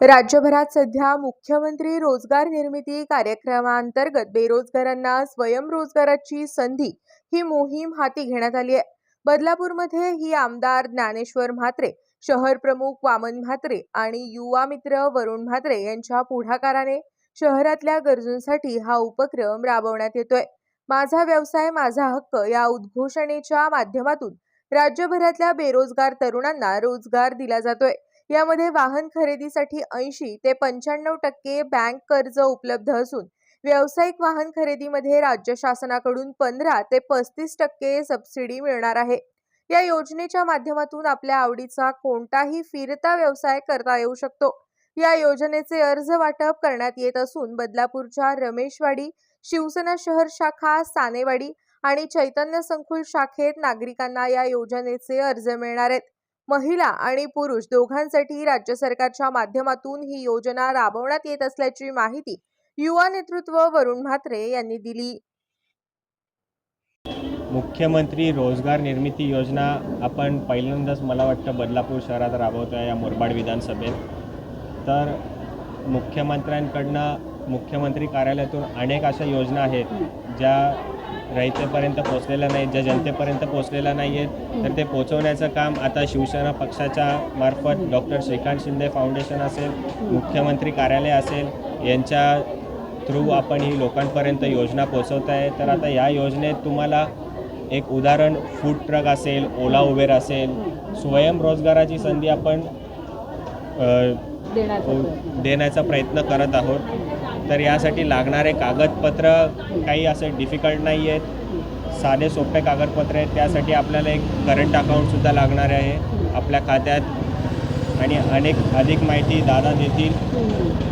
राज्यभरात सध्या मुख्यमंत्री रोजगार निर्मिती कार्यक्रमांतर्गत बेरोजगारांना स्वयंरोजगाराची संधी ही मोहीम हाती घेण्यात आली आहे. बदलापूरमध्ये ही आमदार ज्ञानेश्वर म्हात्रे शहर प्रमुख वामन म्हात्रे आणि युवा मित्र वरुण म्हात्रे यांच्या पुढाकाराने शहरातल्या गरजूंसाठी हा उपक्रम राबवण्यात येतोय. माझा व्यवसाय माझा हक्क या उद्घोषणेच्या माध्यमातून राज्यभरातल्या बेरोजगार तरुणांना रोजगार दिला जातोय. यामध्ये वाहन खरेदीसाठी ऐंशी ते पंच्याण्णव टक्के बँक कर्ज उपलब्ध असून व्यावसायिक वाहन खरेदीमध्ये राज्य शासनाकडून पंधरा ते पस्तीस टक्के सबसिडी मिळणार आहे. या योजनेच्या माध्यमातून आपल्या आवडीचा कोणताही फिरता व्यवसाय करता येऊ शकतो. या योजनेचे अर्ज वाटप करण्यात येत असून बदलापूरच्या रमेशवाडी शिवसेना शहर शाखा सानेवाडी आणि चैतन्य संकुल शाखेत नागरिकांना या योजनेचे अर्ज मिळणार आहेत. महिला आणि पुरुष दोघांसाठी राज्य सरकारच्या माध्यमातून ही योजना राबवण्यात येत असल्याची माहिती युवा नेतृत्व वरुण म्हात्रे यांनी दिली. मुख्यमंत्री रोजगार निर्मिती योजना आपण पहिल्यांदाच मला वाटतं बदलापूर शहरात राबवतो आहे या मुरबाड विधानसभेत. तर मुख्यमंत्र्यांकडनं मुख्यमंत्री कार्यालयातून अनेक अशा योजना आहेत ज्या रयतेपर्यंत पोचलेल्या नाहीत ज्या जनतेपर्यंत पोचलेल्या नाही आहेत तर ते पोचवण्याचं काम आता शिवसेना पक्षाच्या मार्फत डॉक्टर श्रीकांत शिंदे फाउंडेशन असेल मुख्यमंत्री कार्यालय असेल यांच्या थ्रू आपण ही लोकांपर्यंत योजना पोचवत आहे. तर आता या योजनेत तुम्हाला एक उदाहरण फूड ट्रक असेल ओला उबेर असेल स्वयंरोजगाराची संधी आपण देण्याचा प्रयत्न करत आहोत. तर यासाठी लागणारे कागदपत्र काही असं डिफिकल्ट नाही आहेत साधे सोपे कागदपत्र आहेत. त्यासाठी आपल्याला एक करंट अकाउंटसुद्धा लागणार आहे आपल्या खात्यात. आणि अनेक अधिक माहिती दादा देतील.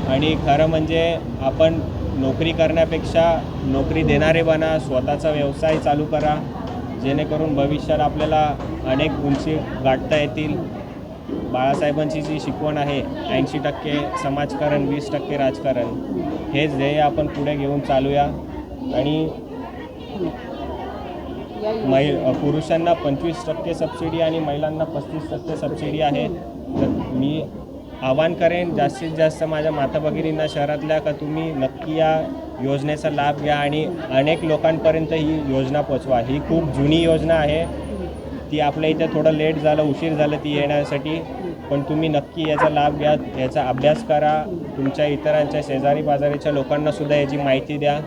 आणि खरं म्हणजे आपण नोकरी करण्यापेक्षा नोकरी देणारे बना स्वतःचा व्यवसाय चालू करा. जेणेकरून भविष्यात आपल्याला अनेक उंची गाठता येतील. बाळासाहेबांची जी शिकवण आहे ऐंशी टक्के समाजकारण वीस टक्के राजकारण हेच ध्येय आपण पुढे घेऊन चालूया. आणि मै पुरुषांना पंचवीस टक्के सबसिडी आणि महिलांना पस्तीस टक्के सबसिडी आहे. तर मी आवाहन करेन जास्तीत जास्त माझ्या माता भगिनींना शहरातल्या का तुम्ही नक्की या योजनेचा लाभ घ्या आणि अनेक लोकांपर्यंत ही योजना पोचवा. ही खूप जुनी योजना आहे. ती आपल्या इथे थोडं लेट झालं उशीर झालं ती येण्यासाठी. पण तुम्ही नक्की याचा लाभ घ्या याचा अभ्यास करा. तुमच्या इतरांच्या शेजारी पाजारीच्या लोकांना सुद्धा याची माहिती द्या.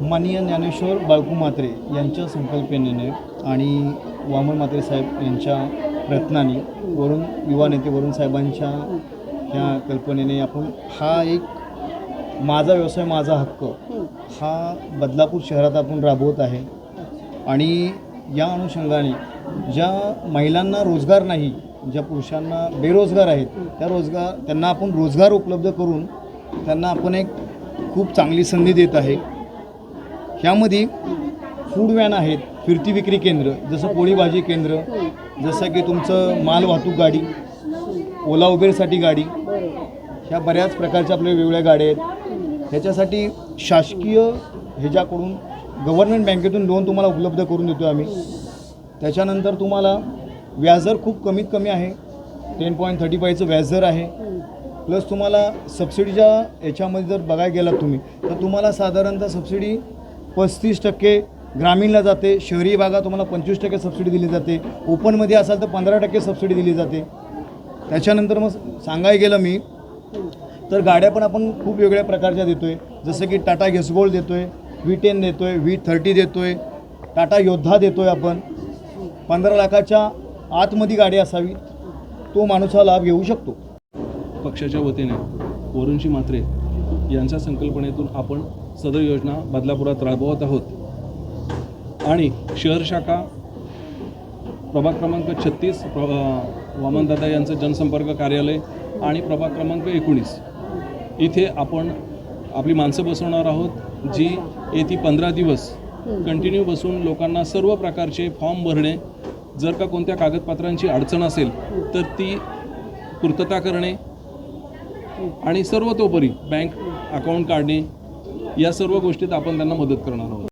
माननीय ज्ञानेश्वर बाळकू म्हात्रे यांच्या संकल्पनेने आणि वामन म्हात्रे साहेब यांच्या प्रयत्नाने वरून युवा नेते वरून साहेबांच्या ह्या कल्पनेने आपण हा एक माझा व्यवसाय माझा हक्क हा बदलापूर शहरात आपण राबवत आहे. आणि या अनुषंगाने ज्या महिलांना रोजगार नाही ज्या पुरुषांना बेरोजगार आहेत त्या रोजगार त्यांना आपण रोजगार उपलब्ध करून त्यांना आपण एक खूप चांगली संधी देत आहे. ह्यामध्ये फूड व्हॅन आहेत फिरती विक्री केंद्र जसं पोळी भाजी केंद्र जसं की तुमचं माल वाहतूक गाडी ओला उबेरसाठी गाडी ह्या बऱ्याच प्रकारच्या आपल्या वेगवेगळ्या गाड्या आहेत. ह्याच्यासाठी शासकीय ह्याच्याकडून गव्हर्नमेंट बँकेतून लोन तुम्हाला उपलब्ध करून देतो आम्ही. त्याच्यानंतर तुम्हाला व्याजदर खूप कमीत कमी आहे. टेन पॉईंट थर्टी फायचं व्याजदर आहे. प्लस तुम्हाला सबसिडीच्या याच्यामध्ये जर बघायला गेलात तुम्ही तर तुम्हाला साधारणतः सबसिडी पस्तीस टक्के ग्रामीणला जाते. शहरी भागात तुम्हाला पंचवीस टक्के सबसिडी दिली जाते. ओपनमध्ये असाल तर पंधरा टक्के सबसिडी दिली जाते. त्याच्यानंतर मग सांगायला गेलं मी तर गाड्या पण आपण खूप वेगळ्या प्रकारच्या देतो आहे जसं की टाटा घेसगोल्ड देतो आहे व्ही टेन देतो आहे व्ही थर्टी देतो आहे टाटा योद्धा देतो आहे आपण. पंधरा लाखाच्या आतमध्ये गाडी असावी तो माणूस हा लाभ घेऊ शकतो. पक्षाच्या वतीने वरुणजी म्हात्रे यांच्या संकल्पनेतून आपण सदर योजना बदलापुरात राबवत आहोत. आणि शहर शाखा प्रभाग क्रमांक छत्तीस प्र वामनदादा यांचं जनसंपर्क कार्यालय आणि प्रभाग क्रमांक एकोणीस. इथे आपण आपली माणसं बसवणार आहोत जी येती पंधरा दिवस कंटिन्यू बसून लोकांना सर्व प्रकारचे फॉर्म भरणे जर का कोणत्या कागदपत्रांची अडचण असेल तर ती पूर्तता करणे आणि सर्वतोपरी बँक अकाउंट काढणे या सर्व गोष्टीत आपण त्यांना मदत करणार आहोत.